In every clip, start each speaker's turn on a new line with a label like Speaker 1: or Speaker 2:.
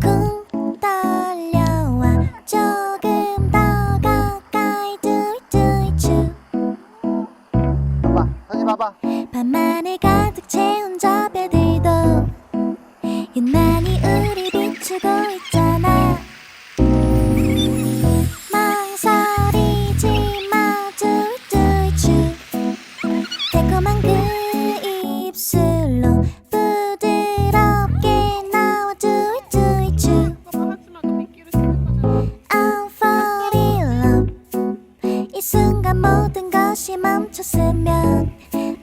Speaker 1: 쿵 떨려와 조금 더 가까이 두이두이쭈 봐봐 다시 봐봐. 밤만을 가득 채운 저배들도 유난히 우리 비추고 있 잠시 멈췄으면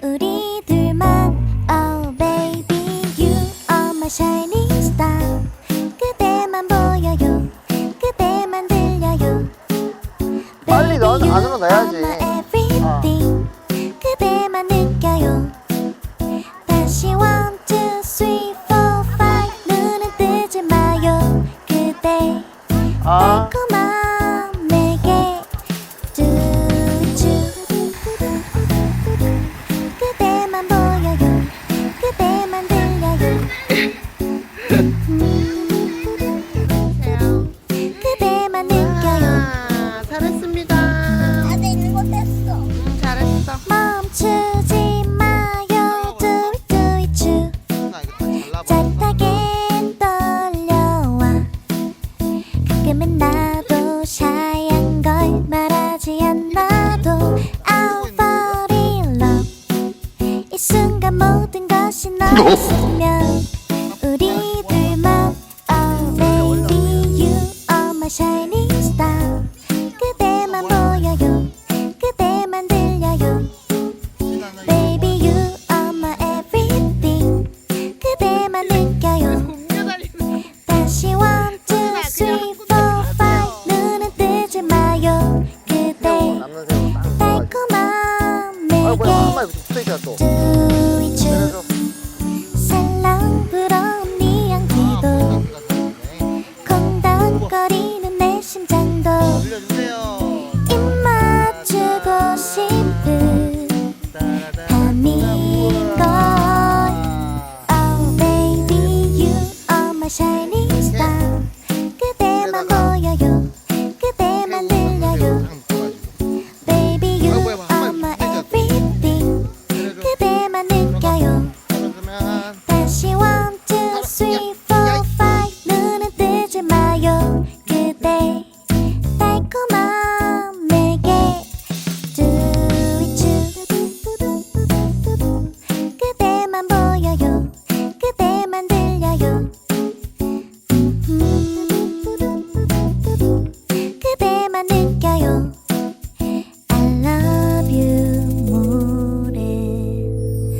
Speaker 1: 우리 둘만. Oh baby you are my shining star. 그대만 보여요. 그대만 들려요.
Speaker 2: 빨리
Speaker 1: 넌
Speaker 2: 안으로 넣어야지.
Speaker 1: 지금은 나도 샤얀 걸 말하지 않아도 I'll fall in love. 이 순간 모든 것이 너 아이고야, 한
Speaker 2: 마리 붙어있잖아, 또.
Speaker 1: 내려줘.